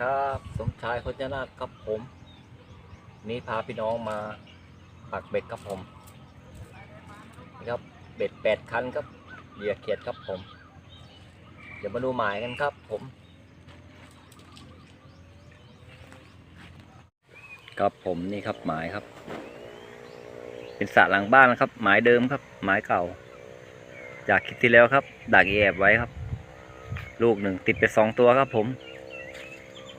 ครับสมชายพจนาครับผม นี่พาพี่น้องมาปักเบ็ดครับผมนี่ครับเบ็ดแปดคันครับเหยื่อเขียดครับผม เดี๋ยวมาดูหมายกันครับผม ครับผมนี่ครับหมายครับ เป็นสระหลังบ้านนะครับ หมายเดิมครับ หมายเก่า จากคลิปที่แล้วครับ ดักแอบไว้ครับ ลูกหนึ่งติดไปสองตัวครับผม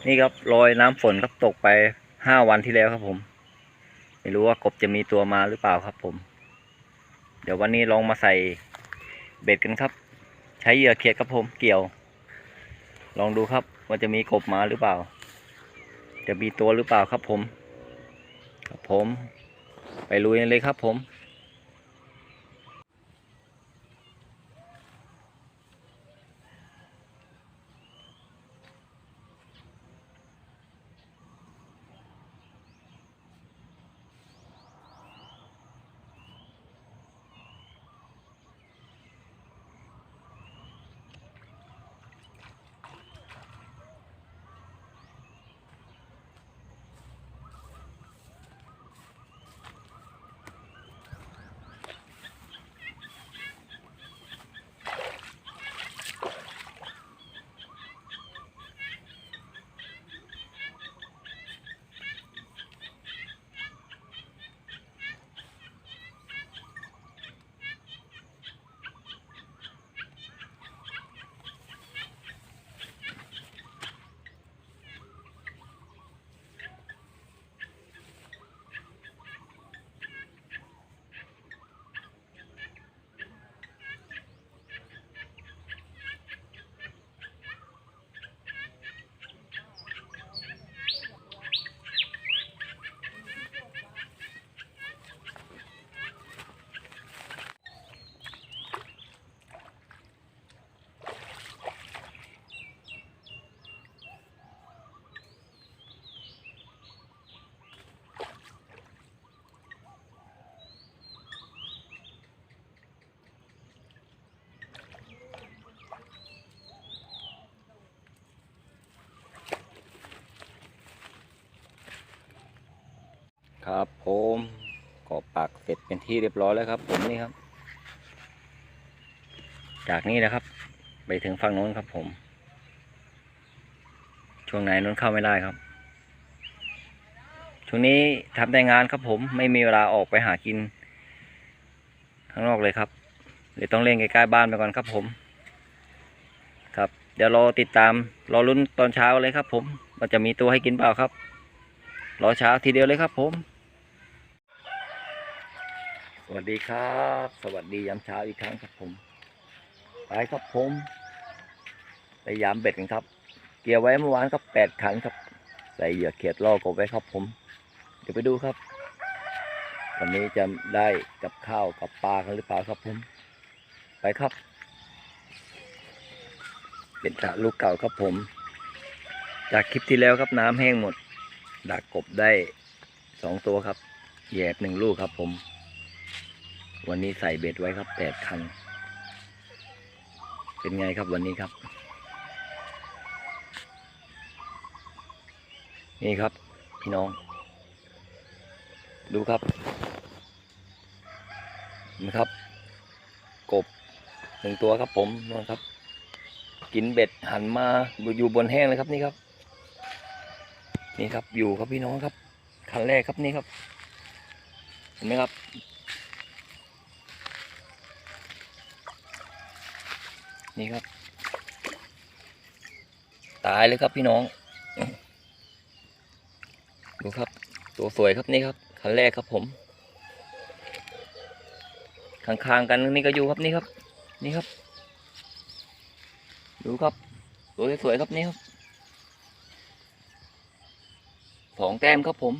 นี่ครับรอยน้ำฝนครับตกไปห้าวันที่แล้วครับผม ไม่รู้ว่ากบจะมีตัวมาหรือเปล่าครับผม เดี๋ยววันนี้ลองมาใส่เบ็ดกันครับ ใช้เหยื่อเขียดครับผมเกี่ยว ลองดูครับว่าจะมีกบมาหรือเปล่า จะมีตัวหรือเปล่าครับผม ครับผม ไปลุยเลยครับผม ครับผมก็ปักเสร็จเป็นที่เรียบร้อยแล้วครับ ผมนี่ครับ จากนี้นะครับ ไปถึงฝั่งโน้นครับผม ช่วงไหนโน้นเข้าไม่ได้ครับ ช่วงนี้ทำแต่งานครับผมไม่มีเวลาออกไปหากิน ข้างนอกเลยครับเดี๋ยวต้องเล่นใกล้ๆบ้านไปก่อนครับผม ครับ เดี๋ยวรอติดตามรอลุ้นตอนเช้าเลยครับ ผมว่าจะมีตัวให้กินเปล่าครับรอเช้าทีเดียวเลยครับผม วัสดีครับ สวัสดียามเช้าอีกครั้งครับผม ไปครับผมไปยามเบ็ดกันครับ เกี่ยวไว้เมื่อวานครับแปดขันครับ ใส่เหยื่อเขียดล่อกบไว้ครับผม เดี๋ยวไปดูครับ วันนี้จะได้กับข้าวกับปลากันหรือเปล่าครับผม ไปครับ เป็นสระลูกเก่าครับผม จากคลิปที่แล้วครับน้ำแห้งหมด ดักกบได้สองตัวครับแยบหนึ่งลูกครับผม วันนี้ใส่เบ็ดไว้ครับแปดคัน เป็นไงครับวันนี้ครับ นี่ครับ พี่น้อง ดูครับนะครับ กบหนึ่งตัวครับผมนะครับ กินเบ็ดหันมาอยู่บนแห้งเลยครับนี่ครับ นี่ครับอยู่ครับพี่น้องครับคันแรกครับนี่ครับ เห็นไหมครับ นี่ครับ ตายเลยครับพี่น้อง ดูครับ ตัวสวยครับนี่ครับคันแรกครับผมข้างๆกันนี่ก็อยู่ครับนี่ครับ นี่ครับ ดูครับตัวสวยๆครับนี่ครับสองแต้มครับผม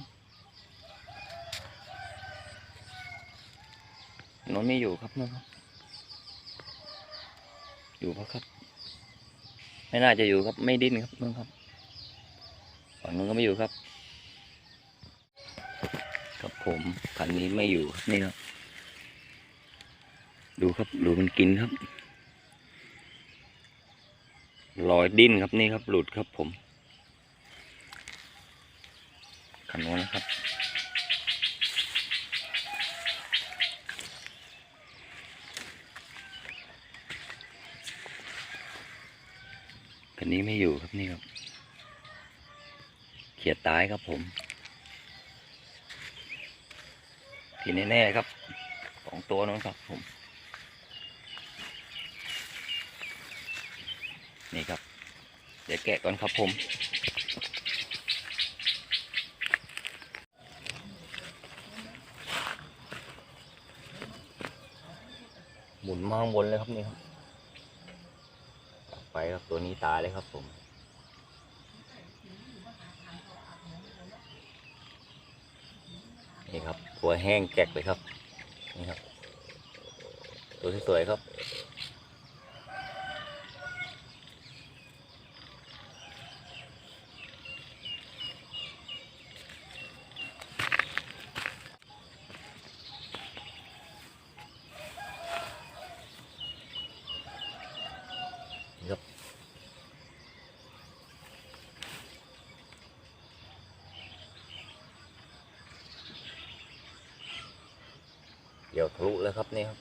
นอนไม่อยู่ครับนะครับ อยู่ปะครับ ไม่น่าจะอยู่ครับ ไม่ดิ้นครับนู่นครับฝั่งนู้นก็ไม่อยู่ครับครับผมคันนี้ไม่อยู่ครับนี่ครับ ดูครับดูมันกินครับรอยดิ้นครับนี่ครับ หลุดครับผมคันนู้นนะครับ คันนี้ไม่อยู่ครับนี่ครับ เขียดตายครับผม ที่แน่ๆครับสองตัวนู้นครับผม นี่ครับ เดี๋ยวแกะก่อนครับผมหมุนมาข้างบนเลยครับนี่ครับ ไปครับตัวนี้ตายเลยครับผมนี่ครับตัวแห้งแกกเลยครับนี่ครับ ตัวสวยครับ ดี๋ยวทะลุแล้วครับนี่ครับ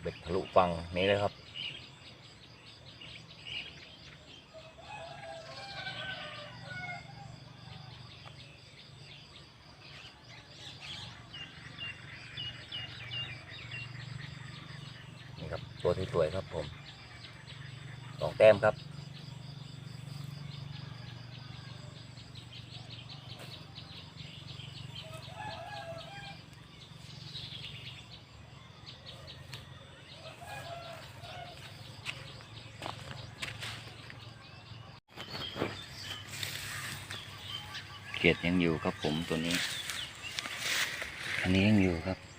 เบ็ดทะลุฟังนี้เลยครับ ตัวที่สวยครับผมสองแต้มครับ เกียดยังอยู่ครับผมตัวนี้ อันนี้ยังอยู่ครับ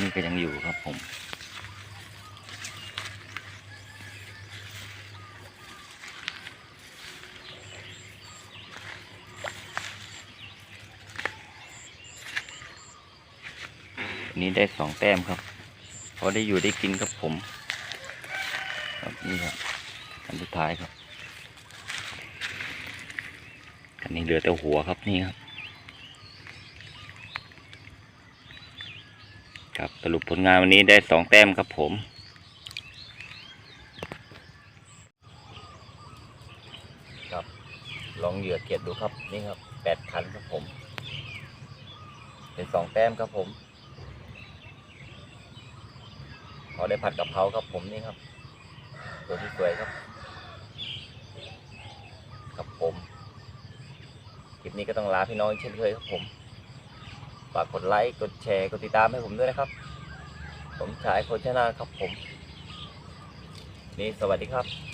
นี่ก็ยังอยู่ครับผมนนี้ได้สองแต้มครับ พอได้อยู่ได้กินครับผม ครับนี่ครับอันสุดท้ายครับ อันนี้เหลือแต่หัวครับนี่ครับ ครับสรุปผลงานวันนี้ได้สองแต้มครับผม ครับลองเหยื่อเกียดดูครับนี่ครับแปดพันครับผม เป็นสองแต้มครับผมพอได้ผัดกะเพราครับผมนี่ครับ ตัวที่สวยครับครับผมคลิปนี้ก็ต้องลาพี่น้องเช่นเคยครับผม ฝากกดไลค์ กดแชร์ กดติดตามให้ผมด้วยนะครับ ผมชายโคชนาครับผม นี่สวัสดีครับ